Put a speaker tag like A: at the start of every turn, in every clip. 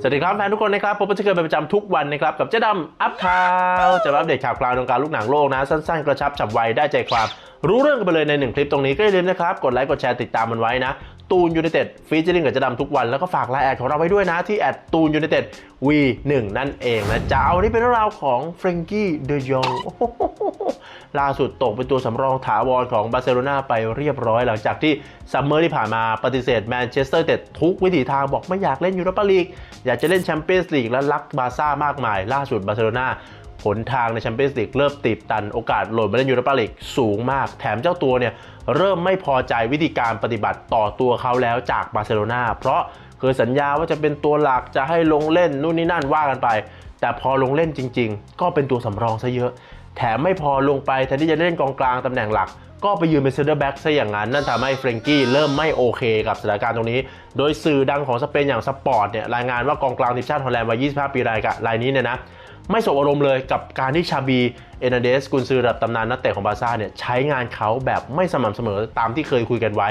A: สวัสดีครับแฟนทุกคนนะครับผมก็จะเกิดเป็นประจำทุกวันนะครับ กับเจ๊ดำอัพข่าวจะมอัปเดตข่าวกรางวงการลูกหนังโลกนะ สั้นๆ กระชับฉับไวได้ใจความ รู้เรื่องกันไปเลยในหนึ่งคลิปตรงนี้ก็อย่าลืมนะครับ กดไลค์กดแชร์ติดตามมันไว้นะ ตูนยู i นเต็ดฟีเจอริ่งกับเจ๊ดำทุกวัน แล้วก็ฝากไลน์แอดของเราไว้ด้วยนะ ที่แอดตูนยู i นเต็ดวีหนึ่งนั่นเองนะจะเอานี่เป็นเรื่องราวของเฟรงกี้เดยองล่าสุดตกเป็นตัวสำรองถาวรของบาร์เซโลนาไปเรียบร้อย หลังจากที่ซัมเมอร์ที่ผ่านมาปฏิเสธแมนเชสเตอร์เต็ดทุกวิถีทางบอกไม่อยากเล่นยูโรปาลีกอยากจะเล่นแชมเปี้ยนส์ลีกและรักบาร์ซ่ามากมาย ล่าสุดบาร์เซโลนา ผลทางในแชมเปี้ยนส์ลีกเริ่มตีบตันโอกาสหล่นมาเล่นยูโรปาลีกสูงมาก แถมเจ้าตัวเนี่ยเริ่มไม่พอใจวิธีการปฏิบัติต่อตัวเขาแล้วจากบาร์เซโลนาเพราะเคยสัญญาว่าจะเป็นตัวหลักจะให้ลงเล่นนู่นนี่นั่นว่ากันไป แต่พอลงเล่นจริง ๆ ก็เป็นตัวสำรองซะเยอะ แถมไม่พอลงไปแทนที่จะเล่นกองกลางตำแหน่งหลักก็ไปยืนเป็นเซนเตอร์แบ็กซะอย่างนั้น นั่นทำให้เฟรงกี้เริ่มไม่โอเคกับสถานการณ์ตรงนี้ โดยสื่อดังของสเปนอย่างสปอร์ตเนี่ยรายงานว่ากองกลางทีมชาติฮอลแลนด์วัย 25 ปีรายกะรายนี้เนี่ยนะ ไม่สบอารมณ์เลยกับการที่ชาบีเอนาเดสกุนซือระดับตำนานนักเตะของบาร์ซ่าเนี่ยใช้งานเขาแบบไม่สม่ำเสมอตามที่เคยคุยกันไว้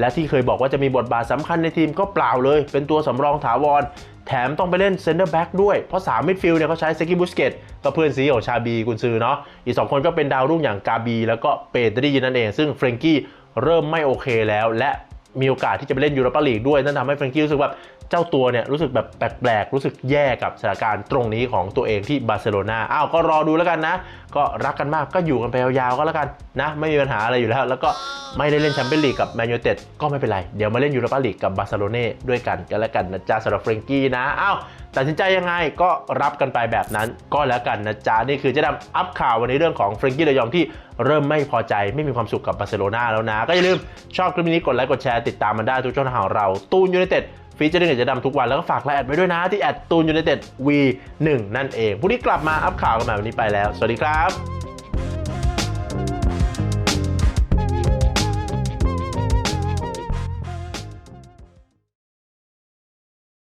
A: และที่เคยบอกว่าจะมีบทบาทสำคัญในทีมก็เปล่าเลย เป็นตัวสำรองถาวร แถมต้องไปเล่นเซนเตอร์แบ็กด้วย เพราะ3มิดฟิลด์เนี่ยเขาใช้เซกิบุสเกตก็เพื่อนซีของชาบีกุนซือเนาะอีก 2 คนก็เป็นดาวรุ่งอย่างกาบี แล้วก็เปเตรีนั่นเอง ซึ่งเฟรงกี้เริ่มไม่โอเคแล้วและมีโอกาสที่จะไปเล่นยูโรปาลีกด้วยนั่นทำให้เฟรงกี้รู้สึกแบบ เจ้าตัวเนี่ยรู้สึกแบบแปลกๆ รู้สึกแย่กับสถานการณ์ตรงนี้ของตัวเองที่บาร์เซโลนาอ้าวก็รอดูแล้วกันนะ ก็รักกันมากก็อยู่กันไปยาวๆก็แล้วกันนะ ไม่มีปัญหาอะไรอยู่แล้ว แล้วก็ไม่ได้เล่นแชมเปี้ยนลีกกับแมนยูเต็ดก็ไม่เป็นไร เดี๋ยวมาเล่นยูโรปาลีกกับบาร์เซโลนาด้วยกันก็แล้วกันนะจ๊ะสำหรับเฟรงกี้นะอ้าวตัดสินใจยังไงก็รับกันไปแบบนั้นก็แล้วกันนะจ๊ะนี่คือเจะดำอัพข่าววันนี้เรื่องของเฟรงกี้เดยองที่เริ่มไม่พอใจไม่มีความสุขกับบาร์เซโลนาแล้วนะ ก็อย่าลืมชอบคลิปนี้กดไลค์กดแชร์ติดตามมันได้ทุกช่องทางของเราตูนยูไนเต็ด ฟีเจอร์เจะดำทุกวันแล้วก็ฝากไลน์แอดไว้ด้วยนะที่แอดตูนยูไนเต็ด V1 นั่นเองพรุ่งนี้กลับมาอัพข่าวกันใหม่วันนี้ไปแล้ว สวัสดีครับ